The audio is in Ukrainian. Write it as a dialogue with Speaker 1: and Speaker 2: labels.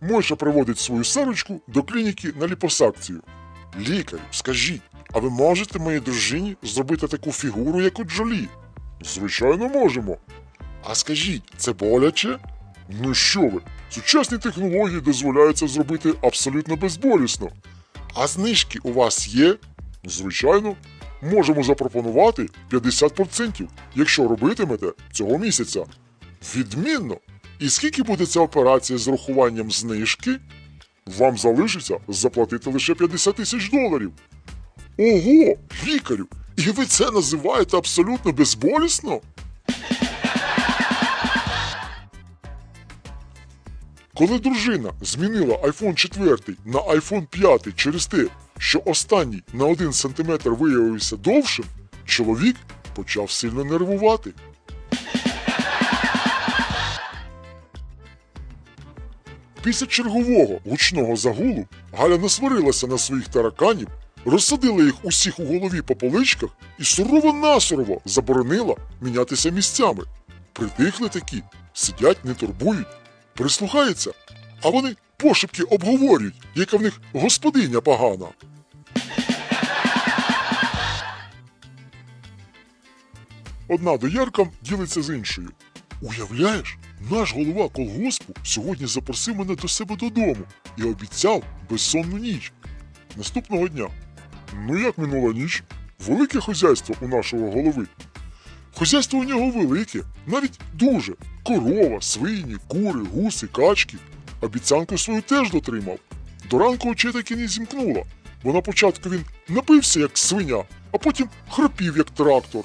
Speaker 1: Мойша приводить свою сарочку до клініки на ліпосакцію. Лікарю, скажіть, а ви можете моїй дружині зробити таку фігуру, як у Джолі? Звичайно, можемо. А скажіть, це боляче? Ну що ви? Сучасні технології дозволяють це зробити абсолютно безболісно. А знижки у вас є? Звичайно, можемо запропонувати 50%, якщо робитимете цього місяця. Відмінно! І скільки буде ця операція з рахуванням знижки? Вам залишиться заплатити лише 50 тисяч доларів. Ого, лікарю! І ви це називаєте абсолютно безболісно? Коли дружина змінила iPhone 4 на iPhone 5 через те, що останній на 1 см виявився довшим, чоловік почав сильно нервувати. Після чергового гучного загулу Галя насварилася на своїх тараканів, розсадила їх усіх у голові по поличках і сурово-насурово заборонила мінятися місцями. Притихли такі, сидять, не турбують, прислухаються, а вони пошепки обговорюють, яка в них господиня погана. Одна доярка ділиться з іншою. Уявляєш, наш голова колгоспу сьогодні запросив мене до себе додому і обіцяв безсонну ніч. Наступного дня. Ну як минула ніч? Велике хазяйство у нашого голови. Хозяйство у нього велике, навіть дуже. Корова, свині, кури, гуси, качки. Обіцянку свою теж дотримав. До ранку очей таки не зімкнула, бо на початку він напився, як свиня, а потім храпів, як трактор.